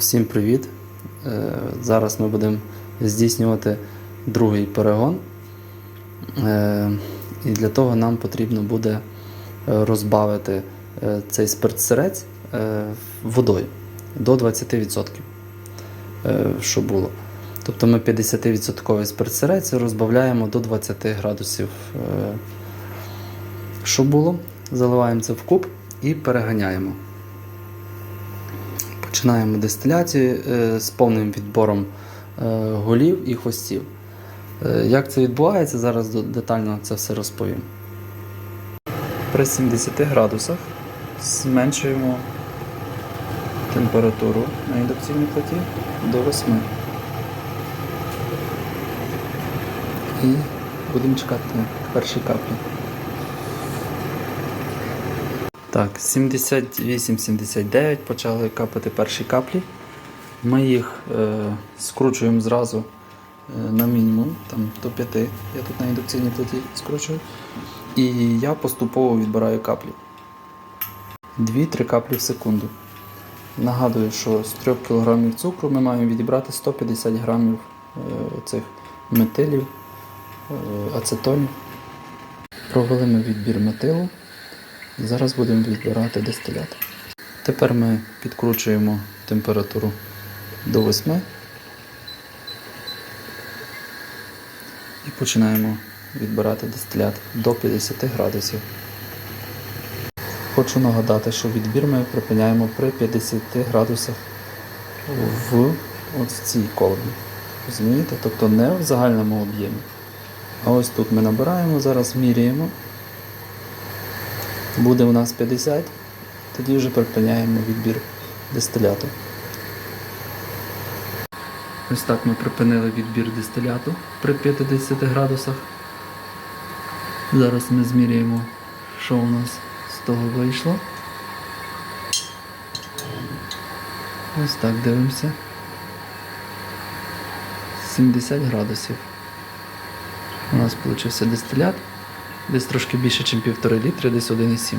Всім привіт! Е, Зараз ми будемо здійснювати другий перегон. Е, І для того нам потрібно буде е, розбавити цей спиртсирець водою до 20%, е, що було. Тобто ми 50% спиртсирець розбавляємо до 20 градусів, що було. Заливаємо це в куб і переганяємо. Починаємо дистиляцію е, з повним відбором е, голів і хвостів. Е, Як це відбувається, зараз детально це все розповім. При 70 градусах зменшуємо температуру на індукційній плиті до 8. І будемо чекати перші каплі. Так, 78-79 почали капати перші каплі. Ми їх е, скручуємо зразу е, на мінімум, там до 5. Я тут на індукційній плиті скручую. І я поступово відбираю каплі. 2-3 каплі в секунду. Нагадую, що з 3 кг цукру ми маємо відібрати 150 г цих метилів, е, ацетонів. Провели ми відбір метилу. Зараз будемо відбирати дистилят. Тепер ми підкручуємо температуру до 8 і починаємо відбирати дистилят до 50 градусів. Хочу нагадати, що відбір ми припиняємо при 50 градусах в от в цій колбі. Розумієте? Тобто не в загальному об'ємі. А ось тут ми набираємо, зараз міряємо. Буде у нас 50, тоді вже припиняємо відбір дистиляту. Ось так ми припинили відбір дистиляту при 50 градусах. Зараз ми зміряємо, що у нас з того вийшло. Ось так дивимося. 70 градусів. У нас вийшов дистилят. Десь трошки більше, ніж 1,5 літри, десь 1,7.